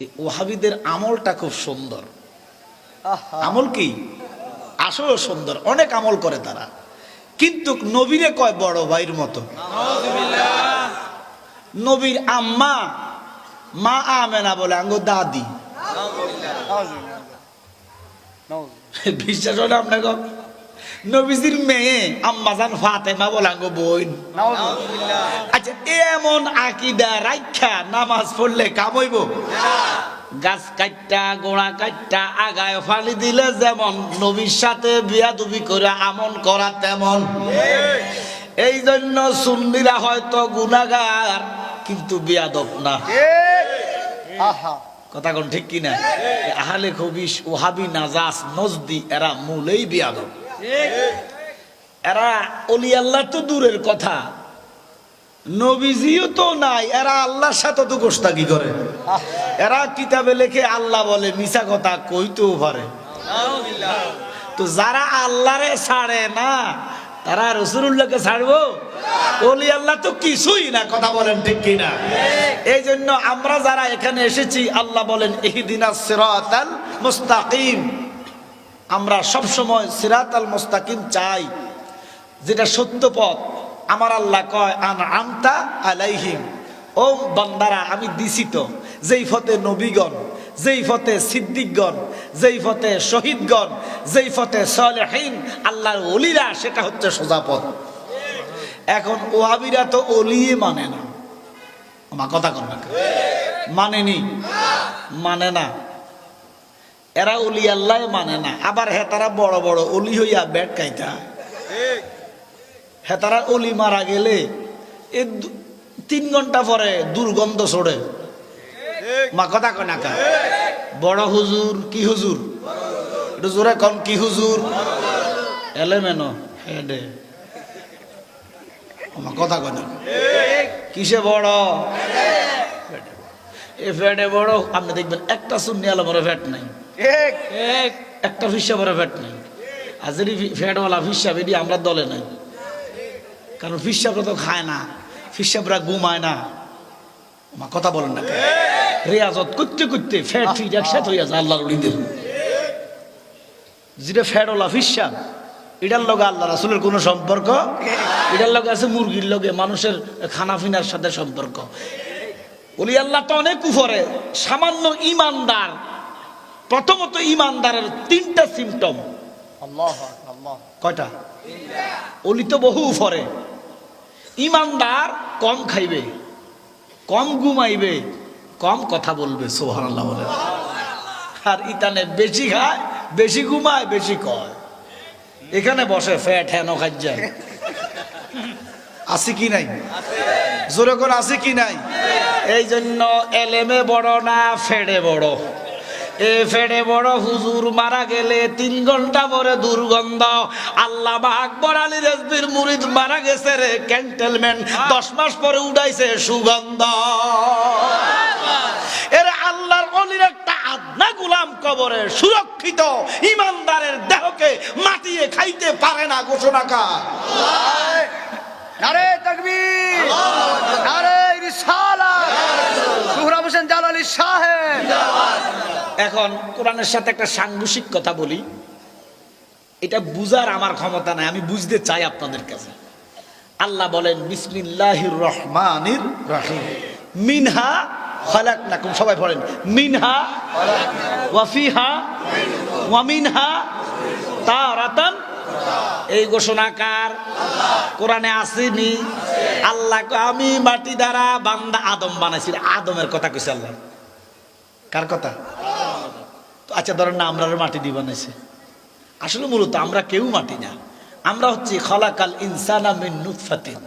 এই ওহাবিদের আমলটা খুব সুন্দর। আমল কি? আসলে সুন্দর। অনেক আমল করে তারা। কিন্তু নবীরে কয় বড় ভাইয়ের মতো। নবীর আম্মা মা আমেনা বলে আঙ্গো দাদি। বিশ্বাস হলে আপনাকে নবীজির মেয়ে আম্মাজান ফাতেমা বলে আঙ্গ বোন আচ্ছা এমন আকিদা রাখা নামাজ পড়লে কামইব গাছ কাটটা গোড়া কাটটা আগায় ফালি দিলে যেমন নবীর সাথে বিয়াদুবি করে আমন করা তেমন। এই জন্য সুন্নিরা হয়তো গুনাগার কিন্তু বিয়াদব না। আহা। কথা কোন ঠিক কিনা? আহলে খবিস ওহাবি নাজাস নজদি এরা মূলেই বিয়াদব। এরা অলি আল্লাহ তো দূরের কথা। নবীজিও তো নাই, এরা আল্লাহর সাথে তো গোস্তাকি করে। এরা কিতাবে লেখে আল্লাহ বলে, মিছা কথা কইতেও পারে। তো যারা আল্লাহরে ছাড়ে না, তারা রসুল্লাহকে ছাড়বো? অলি আল্লাহ তো কিছুই না, কথা বলেন ঠিক কিনা? এই জন্য আমরা যারা এখানে এসেছি, আল্লাহ বলেন ইহদিনা সিরাতাল মুস্তাকিম। আমরা সব সময় সিরাতাল মুস্তাকিম চাই, যেটা সত্য পথ। আমার আল্লাহ কয়, আন আমতা আলাইহিম। ও বান্দারা, আমি দিছি তো যেই ফতে নবীগণ, যেই ফতে সিদ্দিকগণ, যেই ফতে শহীদগণ, যেই ফতে সলেহীন, আল্লাহর অলিরা সেটা হচ্ছে সোজা পথ। এখন ওহাবিরা তো অলিয়ে মানে না। আমার কথা কন মানেনি মানে না। এরা অলি আল্লাহ মানে না। আবার হেতারা বড় বড় অলি হইয়া ব্যাট খাইতা। হেতারা তারা অলি মারা গেলে এ তিন ঘণ্টা পরে দুর্গন্ধ ছড়ে। মা কথা কয় না কা? বড় হুজুর কি হুজুর? একটু জোরে কন, কি হুজুর? এলেমেন হেডে মা কথা কনা কিসে বড়? এ ফ্যাটে বড়। আপনি দেখবেন একটা শূন্য আলমের ফ্যাট নাই। একটা ফিসা বড় ফ্যাট নাই। ফ্যাটওয়ালা ফিসা বেডি আমরা দলে নাই। কারণ ফিসাবরা তো খায় না। ফিসাবরা ঘুমায় না। কথা বলেন না রেয়াজত করতে করতে ফ্যাট ফিট একসাথে আল্লাহর উলিদের যেটা ফ্যাটওয়ালা ফিসাব এটার লগে আল্লাহ রাসুলের কোনো সম্পর্ক? এটার লগে আছে মুরগির লগে মানুষের খানা ফিনার সাথে সম্পর্ক। বলি, আল্লাহ তো অনেক উপরে। সামান্য ইমানদার। প্রথমত ইমানদারের তিনটা সিমটম কয়টা? অলি তো বহু ফরে ইমানদার কম খাইবে কম ঘুমাইবে কম কথা বলবে সোহান আর ইতানে বেশি খায় বেশি ঘুমায় বেশি কয়। এখানে বসে ফ্যাট হ্যানো খাজ্জায় আছে কি নাই? জোরে করে আছে কি নাই? এই জন্য এলেমে বড় না ফেড়ে বড়। এ ফেড়ে বড় হুজুর মারা গেলে তিন ঘণ্টা পরে দুর্গন্ধ। আল্লাহ আকবর আলী রেজবির মুরিদ মারা গেছে রে ক্যান্টেলমেন্ট দশ মাস পরে উঠাইছে সুগন্ধ। এর আল্লাহর অলির একটা আদনা গুলাম কবরে সুরক্ষিত ইমানদারের দেহকে মাটিয়ে খাইতে পারে না ঘোষণা কার নারে তাকবীর নারে রিসালাত। সুহরাব হোসেন জালালি সাহেব। এখন কোরআনের সাথে একটা সাংঘষিক কথা বলি। এটা বুঝার আমার ক্ষমতা নাই, আমি বুঝতে চাই আপনাদের কাছে। আল্লাহ বলেন, বিসমিল্লাহির রহমানির রহিম। মিনহা খালাকনাকুম, সবাই পড়েন। মিনহা ওয়াফিহা ওয়ামিনহা তারাতান। এই ঘোষণাকার কোরআনে আসেনি। আল্লাহ আমি মাটি দ্বারা বান্দা আদম বানাইছি। আদমের কথা কইছে আল্লাহ। কার কথা? আচ্ছা ধরেন না আমরা মাটি দিয়ে বানাইছে আসলে মূলত আমরা কেউ মাটি না। আমরা হচ্ছি খলাকাল ইনসানা মিনুফাতিন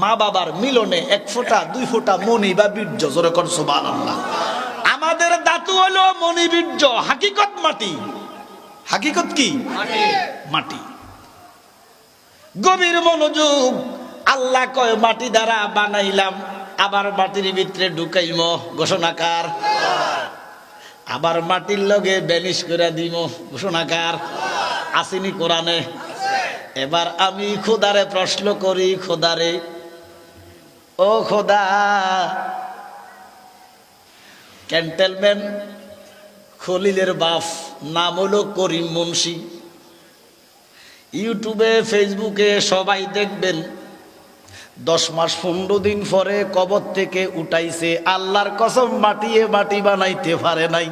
মা বাবার মিলনে এক ফোঁটা দুই ফোঁটা মনি বা বীর্য জোরে কর সুবহানাল্লাহ। আমাদের দাতু হলো মনি বীর্য। হাকিকত মাটি। হাকিকত কি? মাটি। গভীর মনোযোগ। আল্লাহ কয় মাটি দ্বারা বানাইলাম আবার মাটির ভিতরে ঢুকাইম। ঘোষণাকার আবার মাটির লগে বেনিশ করে দিম ঘোষণাকার আসিনি কোরআনে। এবার আমি খোদারে প্রশ্ন করি, খোদারে, ও খোদা, ক্যান্টেলম্যান, খলিলের বাপ, নাম হলো করিম মুন্সি। ইউটিউবে, ফেসবুকে সবাই দেখবেন দশ মাস পনেরো দিন পরে কবর থেকে উঠাইছে, আল্লাহর কসম মাটিয়ে মাটি বানাইতে পারে নাই।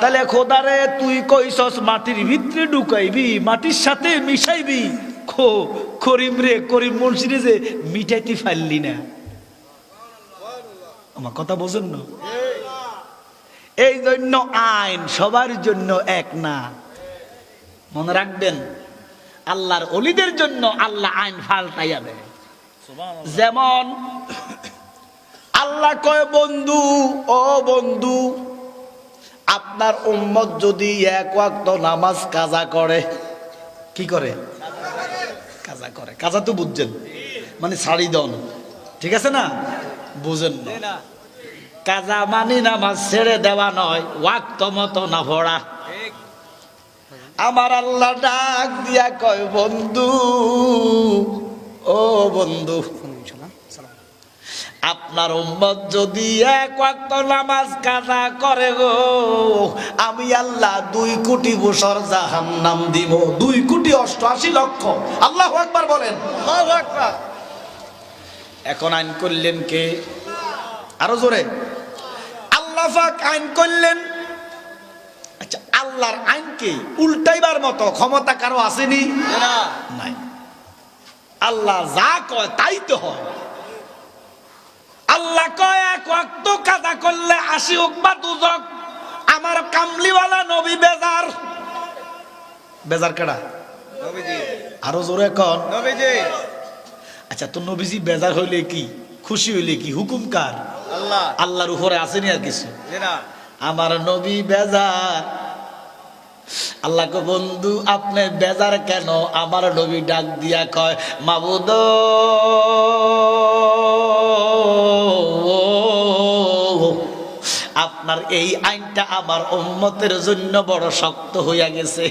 তাহলে খোদারে, তুই কইসস মাটির ভিতরে ঢুকাইবি, মাটির সাথে মিশাইবি? খো, করিম রে, করিম মুন্সিরে যে মিটাইতে পারলি না। আমার কথা বোঝেন না? এই জন্য আইন সবার জন্য এক না। মনে রাখবেন আল্লাহর অলিদের জন্য আল্লাহ আইন ফাল্টাইয়া দেয়। যেমন আল্লাহ কয় বন্ধু ও বন্ধু আপনার উম্মত যদি এক ওয়াক্ত নামাজ কাজা করে কি করে? কাজা করে। কাজা তো বুঝছেন। মানে ছাড়ি দন। ঠিক আছে না? বুঝেন না। কাজা মানি নামাজ ছেড়ে দেওয়া নয় ওয়াক্ত মতো না ভরা। আমার আল্লাহ ডাক দিয়া কয় বন্ধু ও বন্ধু আপনার উম্মত যদি এক ওয়াক্ত নামাজ কাজা করে গো আমি আল্লাহ দুই কোটি বছর জাহান্নাম দিব। দুই কোটি অষ্টআশি লক্ষ। আল্লাহ একবার বলেন। এখন আইন করলেন কে? আরও জোরে। আল্লাহ আইন করলেন আল্লাহর আইনকে উল্টাইবার মতো ক্ষমতা কারও আসেনি? নাই। আল্লাহ যা কয় তাই তো হয়। আল্লাহ কয় এক ওয়াক্ত কাজা করলে আশি হোক বা দুজক আমার কামলিওয়ালা নবী বেজার। বেজার কেডা? আরও জোরে কন। আচ্ছা তো নবীজি বেজার হইলে কি? খুশি হইলে কি? হুকুম কার? আল্লাহ। আল্লাহর উপরে আসেনি আর কিছু? আমার নবী বেজার। আল্লাহকে বন্ধু, আপনি বেজার কেন? আমার নবী ডাক দিয়া কয়, মাবুদ আপনার এই আইনটা আমার উম্মতের জন্য বড় শক্ত হইয়া গেছে।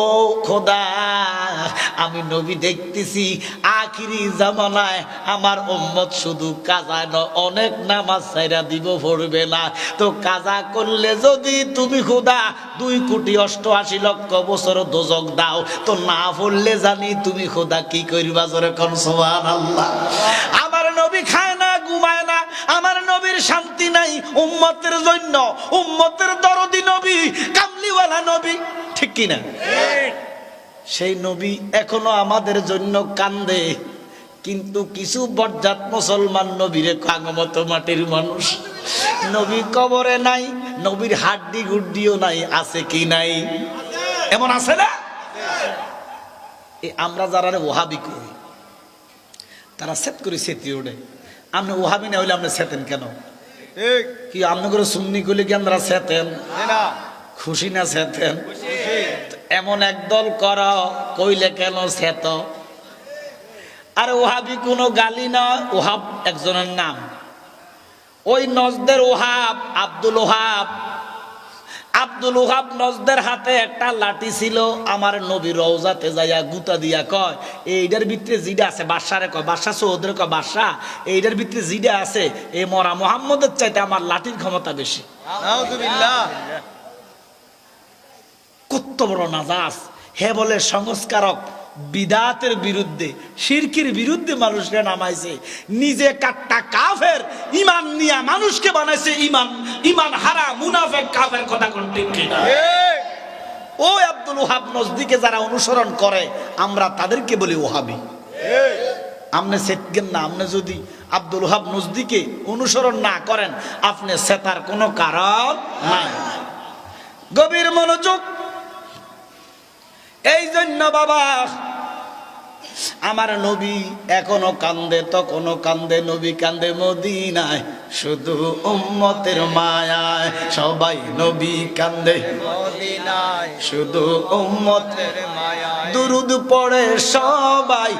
ও খোদা, আমি নবী দেখতেছি আখিরি জামানায় আমার উম্মত শুধু কাজা ন, অনেক নামাজ ছাইরা দিব, পড়বে না। তো কাজা করলে যদি তুমি খোদা দুই কোটি অষ্টআশি লক্ষ বছর দোজক দাও, তো না পড়লে জানি তুমি খোদা কি করবা জোরে কোন, সুবহানাল্লাহ। আমার নবী খায় না, ঘুমায় না, আমার নবীর শান্তি নাই উম্মতের জন্য। উম্মতের দরদি নবী, কামলিওয়ালা নবী, ঠিক কি না সেই নবী এখনও আমাদের জন্য কান্দে। কিন্তু কিছু বজ্জাত মুসলমান নবীরে কাঙ্গমত মাটির মানুষ। নবী কবরে নাই নবীর হাড্ডি গুড্ডিও নাই আছে কি নাই? এমন আছে না? আমরা যারা ওহাবি করি তারা সেত করি সেতি ওঠে আপনি ওহাবি না হইলে আপনি সেতেন কেন? কি আপনি করে সুন্নি করলে কি আমরা সেতেন? খুশি না সেতেন? খুশি। এমন একদল কর, কইলে কেন সেত আর ওহাবি কোনো গালি না, ওহাব একজনের নাম। ওই নজদের ওহাব, আব্দুল ওহাব। আব্দুল ওহাব নজদের হাতে একটা লাঠি ছিল, আমার নবী রওজাতে যাইয়া গুতা দিয়া কয় এইটার ভিতরে জিডা আছে, বাদশারে কয়, বাদশা সৌদের কয়, বাদশা এইটার ভিতরে জিডা আছে এই মরা মোহাম্মদের চাইতে আমার লাঠির ক্ষমতা বেশি। কত বড় নাজাস হে বলে সংস্কারক বিদাতের বিরুদ্ধে শিরকির বিরুদ্ধে মানুষকে নামাইছে। নিজে কাট্টা কাফের ইমান নিয়া মানুষকে বানাইছে ইমান ইমান হারা মুনাফেক কাফের কথা কোন ঠিক কিনা? ও আব্দুল ওহাব নজদিকে যারা অনুসরণ করে আমরা তাদেরকে বলি ওহাবি। আপনি সেটকেন না আপনি যদি আব্দুল ওহাব নজদিকে অনুসরণ না করেন আপনি সেতার কোনো কারণ নাই। গভীর মনোযোগ এই জন্য বাবা আমার নবী এখনও কান্দে তখনও কান্দে নবী কান্দে মদিনায়। শুধু উম্মতের মায়ায় সবাই নবী কান্দে। মদিনায়। শুধু উম্মতের মায়ায়। দুরুদ পড়ে সবাই।